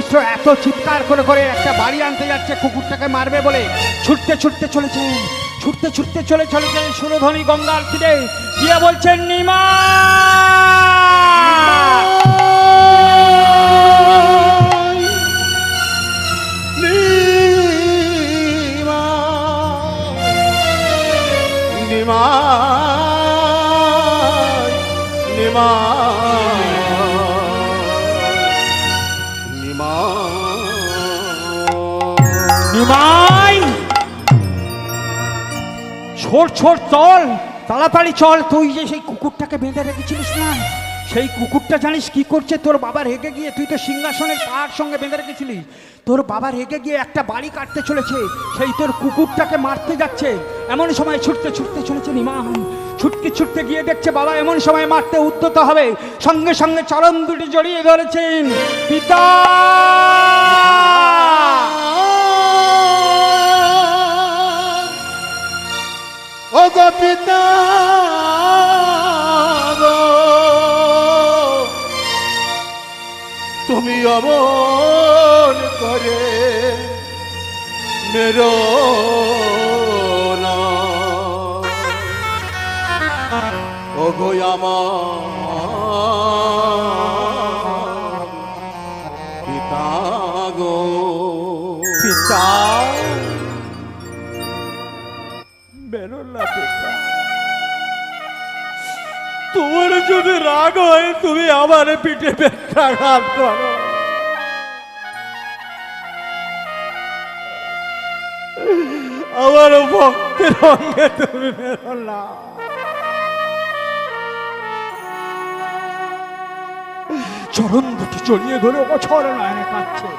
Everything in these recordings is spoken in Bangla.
মিশ্র এত চিৎকার করে করে একটা বাড়ি আনতে যাচ্ছে, কুকুরটাকে মারবে বলে। ছুটতে ছুটতে চলেছে, ছুটতে ছুটতে চলে চলেছে সুরধনী গঙ্গার তীরে। গিয়ে বলছেন, নিমা! নিমাই! ছোট ছোট, চল, তাড়াতাড়ি চল। তুই যে সেই কুকুরটাকে বেঁধে রেখেছিলিস না? সেই কুকুরটা জানিস কি করছে? তোর বাবা রেগে গিয়ে, তুই তো সিংহাসনের পাহাড় সঙ্গে বেঁধে রেখেছিলিস তোর বাবা রেগে গিয়ে একটা বাড়ি কাটতে চলেছে। সেই তোর কুকুরটাকে মারতে যাচ্ছে। এমন সময় ছুটতে ছুটতে চলেছে নিমাম ছুটতে ছুটতে গিয়ে দেখছে বাবা এমন সময় মারতে উদ্যত হবে। সঙ্গে সঙ্গে চরণ দুটি জড়িয়ে ধরেছেন। পিতা! ও গো পিতা তুমি অমন করে মেরো। ও গো আমার পিতা গো। পিতা। বেরো না পিতা। তোমার যদি রাগ হয়, তুমি আমার পিঠে বেকাঘাত করো। আমার ভক্তের অঙ্গে তুমি বেরো চরণ দুটি জড়িয়ে ধরে বছর নয়নে কাঁদছে।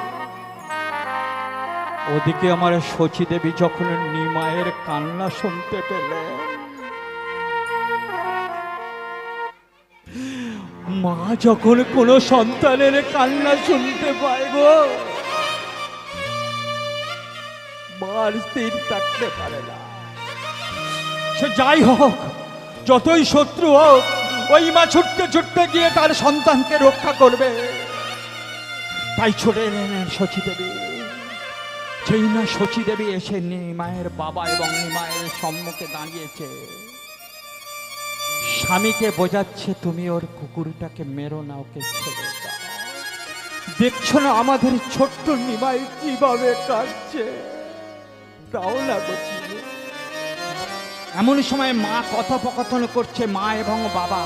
ওদিকে আমার শচী দেবী যখন নিমায়ের কান্না শুনতে পেলেন, মা যখন কোনো সন্তানের কান্না শুনতে পায় গো, মার স্থির থাকতে পারে না। সে যাই হোক, যতই শত্রু হোক ওই মা ছুটতে ছুটতে গিয়ে তার সন্তানকে রক্ষা করবে। তাই ছুটে এলেন শচী দেবী যেই না শচী দেবী এসে নিমায়ের বাবা এবং নিমায়ের সম্মুখে দাঁড়িয়েছে। স্বামীকে বোঝাচ্ছে, তুমি ওর কুকুরটাকে মেরো না, ওকে ছেড়ে দেখছ না আমাদের ছোট্ট নিমাই কীভাবে কাটছে তাও না এমন সময় মা কথোপকথন করছে মা এবং বাবা।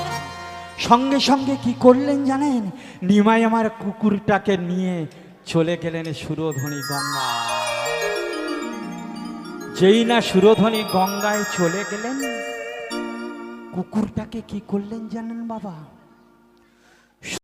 সঙ্গে সঙ্গে কি করলেন জানেন? নিমাই আমার কুকুরটাকে নিয়ে চলে গেলেন সুরধনী গঙ্গা যেই না সুরধনী গঙ্গায় চলে গেলেন, কুকুরটাকে কি করলেন জানেন বাবা?